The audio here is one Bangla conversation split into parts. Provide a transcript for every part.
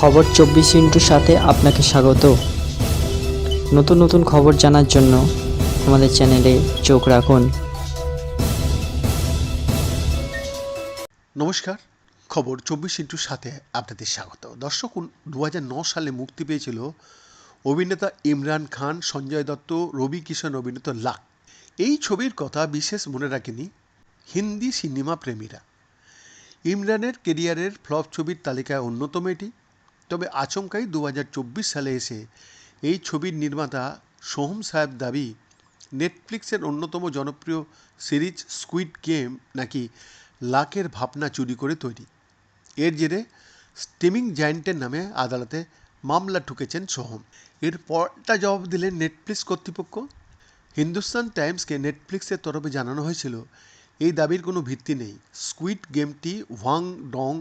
খবর চব্বিশ ইন্টুর সাথে আপনাকে স্বাগত। নতুন নতুন খবর জানার জন্য আমাদের চ্যানেলে চোখ রাখুন। নমস্কার, খবর চব্বিশ ইন্টুর সাথে আপনাদের স্বাগত। দর্শক দু সালে মুক্তি পেয়েছিল অভিনেতা ইমরান খান, সঞ্জয় দত্ত, রবি কিষণ অভিনীত লাক এই ছবির কথা বিশেষ মনে রাখেনি হিন্দি সিনেমা প্রেমীরা। ইমরানের কেরিয়ারের ফ্লপ ছবির তালিকায় অন্যতম এটি। তবে আচমকাই দু হাজার চব্বিশ সালে এসে এই ছবির নির্মাতা সোহম সাহেব দাবি, নেটফ্লিক্সের অন্যতম জনপ্রিয় সিরিজ স্কুইড গেম নাকি লাকের ভাবনা চুরি করে তৈরি। এর জেরে স্টিমিং জায়েন্টের নামে আদালতে মামলা ঠুকেছেন সোহম। এর পরটা জবাব দিলেন নেটফ্লিক্স কর্তৃপক্ষ। হিন্দুস্তান টাইমসকে নেটফ্লিক্সের তরফে জানানো হয়েছিল, এই দাবির কোনো ভিত্তি নেই। স্কুইড গেমটি ওয়াং ডং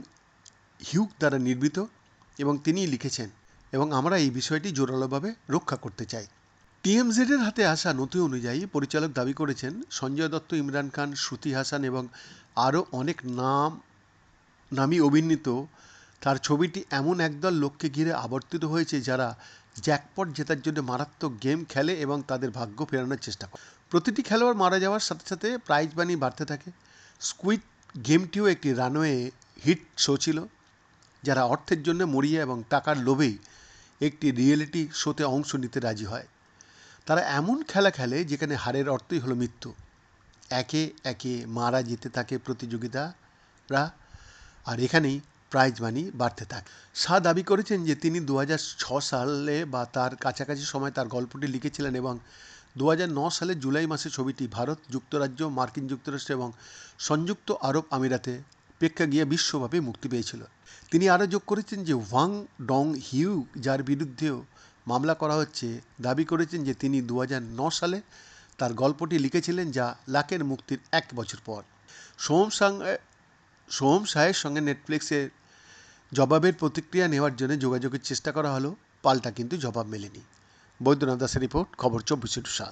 হিউক দ্বারা নির্মিত এবং তিনিই লিখেছেন, এবং আমরা এই বিষয়টি জোরালোভাবে রক্ষা করতে চাই। টিএমজেডের হাতে আসা নথি অনুযায়ী পরিচালক দাবি করেছেন, সঞ্জয় দত্ত, ইমরান খান, শ্রুতি হাসান এবং আরও অনেক নাম নামী অভিনীত। তার ছবিটি এমন একদল লোককে ঘিরে আবর্তিত হয়েছে যারা জ্যাকপট জেতার জন্য মারাত্মক গেম খেলে এবং তাদের ভাগ্য ফেরানোর চেষ্টা করে। প্রতিটি খেলোয়াড় মারা যাওয়ার সাথে সাথে প্রাইজ মানি বাড়তে থাকে। স্কুইড গেমটিও একটি রানওয়ে হিট শো ছিল। যারা অর্থের জন্য মরিয়া এবং টাকার লোভেই একটি রিয়েলিটি শোতে অংশ নিতে রাজি হয়। তারা এমন খেলা খেলে যেখানে হারের অর্থই হলো মৃত্যু। একে একে মারা যেতে থাকে প্রতিযোগিতারা, আর এখানেই প্রাইজ মানি বাড়তে থাকে। শাহ দাবি করেছেন যে তিনি দু সালে বা তার কাছাকাছি সময় তার গল্পটি লিখেছিলেন এবং দু সালে জুলাই মাসে ছবিটি ভারত, যুক্তরাজ্য, মার্কিন যুক্তরাষ্ট্র এবং সংযুক্ত আরব আমিরাতে প্রেক্ষাগৃহে বিশ্বব্যাপী মুক্তি পেয়েছিল। তিনি আরও যোগ করেছেন যে ওয়াং ডং হিউ, যার বিরুদ্ধেও মামলা করা হচ্ছে, দাবি করেছেন যে তিনি দু সালে তার গল্পটি লিখেছিলেন যা লাকের মুক্তির এক বছর পর। সোম সাং সোহম শাহের সঙ্গে নেটফ্লিক্সের জবাবের প্রতিক্রিয়া নেওয়ার জন্য যোগাযোগের চেষ্টা করা হলো, পাল্টা কিন্তু জবাব মেলেনি। বৈদ্যনাথ দাসের রিপোর্ট, খবর চব্বিশে টু সাত।